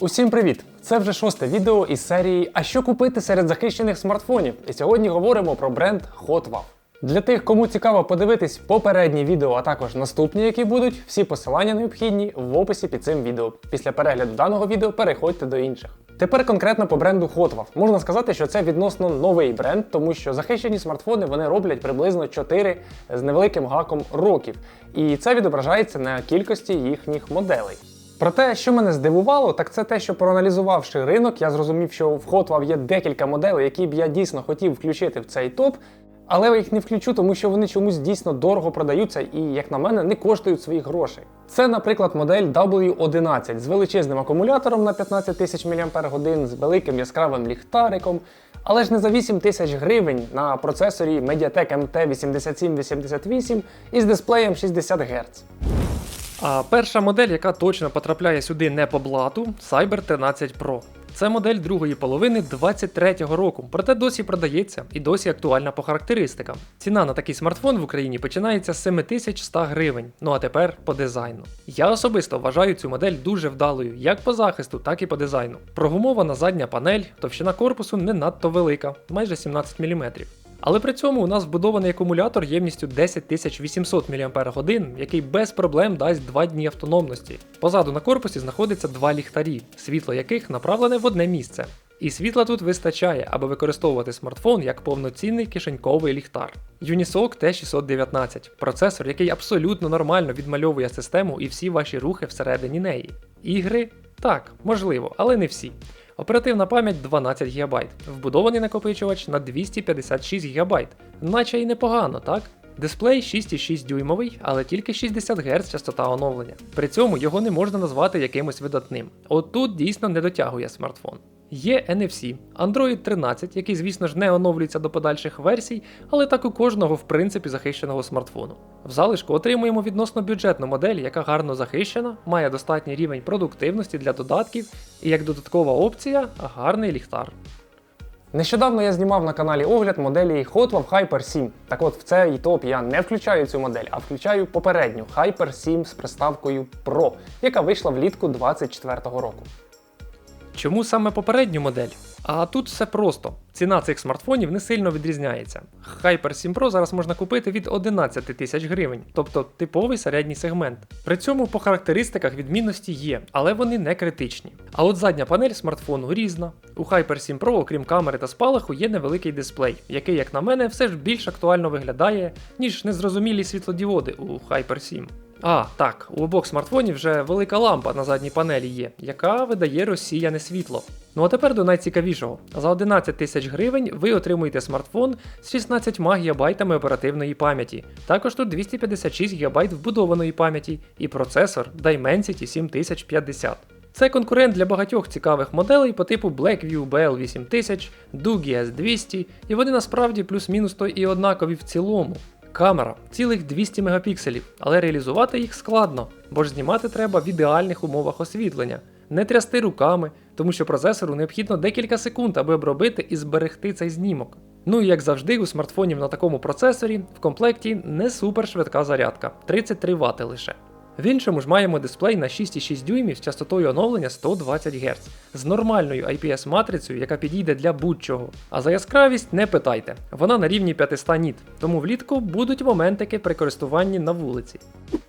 Усім привіт! Це вже шосте відео із серії А що купити серед захищених смартфонів? І сьогодні говоримо про бренд HotWav. Для тих, кому цікаво подивитись попередні відео, а також наступні, які будуть, всі посилання необхідні в описі під цим відео. Після перегляду даного відео переходьте до інших. Тепер конкретно по бренду HotWav. Можна сказати, що це відносно новий бренд, тому що захищені смартфони вони роблять приблизно 4 з невеликим гаком років. І це відображається на кількості їхніх моделей. Проте, що мене здивувало, так це те, що проаналізувавши ринок, я зрозумів, що в HotWav є декілька моделей, які б я дійсно хотів включити в цей топ. Але їх не включу, тому що вони чомусь дійсно дорого продаються і, як на мене, не коштують своїх грошей. Це, наприклад, модель W11 з величезним акумулятором на 15 тисяч мАч, з великим яскравим ліхтариком, але ж не за 8 тисяч гривень на процесорі Mediatek MT8788 із дисплеєм 60 Гц. А перша модель, яка точно потрапляє сюди не по блату, Cyber 13 Pro. Це модель другої половини 23-го року, проте досі продається і досі актуальна по характеристикам. Ціна на такий смартфон в Україні починається з 7100 гривень. Ну а тепер по дизайну. Я особисто вважаю цю модель дуже вдалою, як по захисту, так і по дизайну. Прогумована задня панель, товщина корпусу не надто велика, майже 17 мм. Але при цьому у нас вбудований акумулятор ємністю 10800 мАч, який без проблем дасть 2 дні автономності. Позаду на корпусі знаходиться два ліхтарі, світло яких направлене в одне місце. І світла тут вистачає, аби використовувати смартфон як повноцінний кишеньковий ліхтар. Unisoc T619 процесор, який абсолютно нормально відмальовує систему і всі ваші рухи всередині неї. Ігри так, можливо, але не всі. Оперативна пам'ять 12 ГБ, вбудований накопичувач на 256 ГБ, наче й непогано, так? Дисплей 6,6 дюймовий, але тільки 60 Гц частота оновлення. При цьому його не можна назвати якимось видатним. От тут дійсно не дотягує смартфон. Є NFC, Android 13, який, звісно ж, не оновлюється до подальших версій, але так у кожного в принципі захищеного смартфону. В залишку отримуємо відносно бюджетну модель, яка гарно захищена, має достатній рівень продуктивності для додатків і як додаткова опція гарний ліхтар. Нещодавно я знімав на каналі огляд моделі HotWav Hyper 7. Так от в цей топ я не включаю цю модель, а включаю попередню Hyper 7 з приставкою Pro, яка вийшла влітку 2024 року. Чому саме попередню модель? А тут все просто. Ціна цих смартфонів не сильно відрізняється. Hyper 7 Pro зараз можна купити від 11 тисяч гривень, тобто типовий середній сегмент. При цьому по характеристиках відмінності є, але вони не критичні. А от задня панель смартфону різна. У Hyper 7 Pro, окрім камери та спалаху, є невеликий дисплей, який, як на мене, все ж більш актуально виглядає, ніж незрозумілі світлодіоди у Hyper 7. А, так, у обох смартфонів вже велика лампа на задній панелі є, яка видає розсіяне світло. Ну а тепер до найцікавішого. За 11 тисяч гривень ви отримуєте смартфон з 16 ГБ оперативної пам'яті. Також тут 256 ГБ вбудованої пам'яті і процесор Dimensity 7050. Це конкурент для багатьох цікавих моделей по типу Blackview BL8000, Doogee S200, і вони насправді плюс-мінус то і однакові в цілому. Камера цілих 200 мегапікселів, але реалізувати їх складно, бо ж знімати треба в ідеальних умовах освітлення, не трясти руками, тому що процесору необхідно декілька секунд, аби обробити і зберегти цей знімок. Ну і як завжди, у смартфонів на такому процесорі в комплекті не супер швидка зарядка 33 Вт лише. В іншому ж маємо дисплей на 6,6 дюймів з частотою оновлення 120 Гц з нормальною IPS-матрицею, яка підійде для будь-чого. А за яскравість не питайте, вона на рівні 500 ніт, тому влітку будуть моментики при користуванні на вулиці.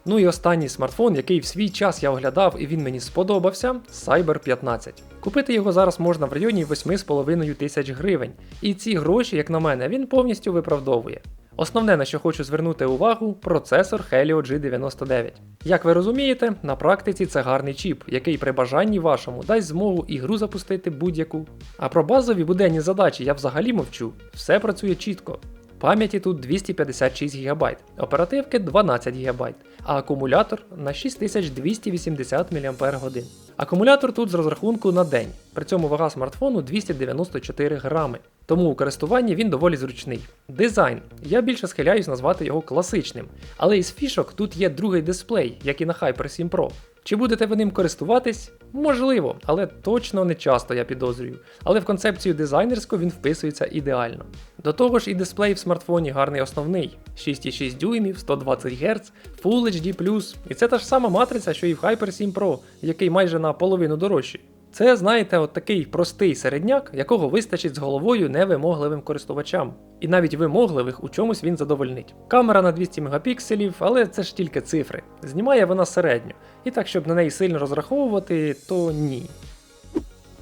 Ну і останній смартфон, який в свій час я оглядав і він мені сподобався Cyber 15. Купити його зараз можна в районі 8,5 тисяч гривень, і ці гроші, як на мене, він повністю виправдовує. Основне, на що хочу звернути увагу, процесор Helio G99. Як ви розумієте, на практиці це гарний чіп, який при бажанні вашому дасть змогу ігру запустити будь-яку. А про базові буденні задачі я взагалі мовчу, все працює чітко. Пам'яті тут 256 ГБ, оперативки 12 ГБ, а акумулятор на 6280 мАч. Акумулятор тут з розрахунку на день, при цьому вага смартфону 294 грами, тому у користуванні він доволі зручний. Дизайн. Я більше схиляюсь назвати його класичним, але із фішок тут є другий дисплей, як і на Hyper 7 Pro. Чи будете ви ним користуватись? Можливо, але точно не часто я підозрюю. Але в концепцію дизайнерську він вписується ідеально. До того ж, і дисплей в смартфоні гарний основний: 6,6 дюймів, 120 Гц, Full HD+, і це та ж сама матриця, що і в Hyper 7 Pro, який майже на половину дорожчий. Це, знаєте, от такий простий середняк, якого вистачить з головою невимогливим користувачам. І навіть вимогливих у чомусь він задовольнить. Камера на 200 мегапікселів, але це ж тільки цифри. Знімає вона середньо. І так, щоб на неї сильно розраховувати, то ні.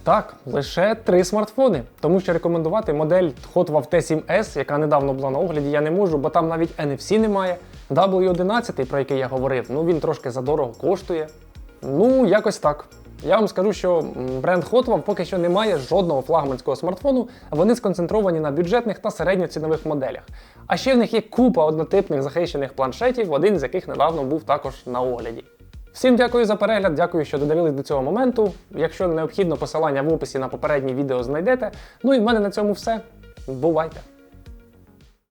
Так, лише три смартфони. Тому що рекомендувати модель Hotwav T7S, яка недавно була на огляді, я не можу, бо там навіть NFC немає. W11, про який я говорив, ну він трошки задорого коштує. Ну, якось так. Я вам скажу, що бренд Hotwav поки що не має жодного флагманського смартфону, вони сконцентровані на бюджетних та середньоцінових моделях. А ще в них є купа однотипних захищених планшетів, один з яких недавно був також на огляді. Всім дякую за перегляд, дякую, що додивились до цього моменту. Якщо необхідно, посилання в описі на попереднє відео знайдете. Ну і в мене на цьому все. Бувайте!